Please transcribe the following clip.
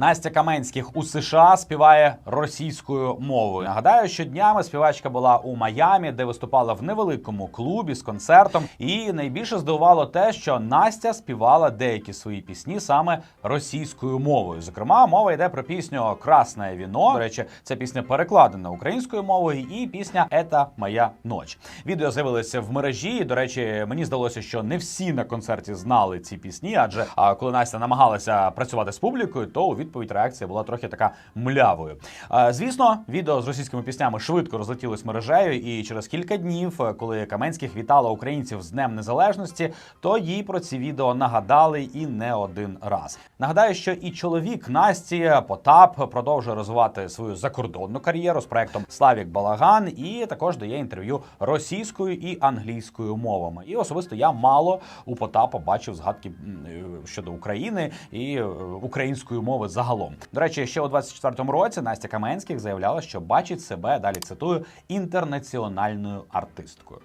Настя Каменських у США співає російською мовою. Нагадаю, що днями співачка була у Майамі, де виступала в невеликому клубі з концертом. І найбільше здивувало те, що Настя співала деякі свої пісні саме російською мовою. Зокрема, мова йде про пісню Красне віно. До речі, ця пісня перекладена українською мовою, і пісня Ета моя ноч. Відео з'явилося в мережі. До речі, мені здалося, що не всі на концерті знали ці пісні, адже коли Настя намагалася працювати з публікою, то у відповідь реакція була трохи така млявою. Звісно, відео з російськими піснями швидко розлетілось мережею, і через кілька днів, е, коли Каменських вітала українців з Днем Незалежності, то їй про ці відео нагадали і не один раз. Нагадаю, що і чоловік Насті Потап продовжує розвивати свою закордонну кар'єру з проектом Славік Балаган, і також дає інтерв'ю російською і англійською мовами. І особисто я мало у Потапа бачив згадки е, щодо України і е, української мови загалом. До речі, ще у 24-му році Настя Каменських заявляла, що бачить себе далі цитую інтернаціональною артисткою.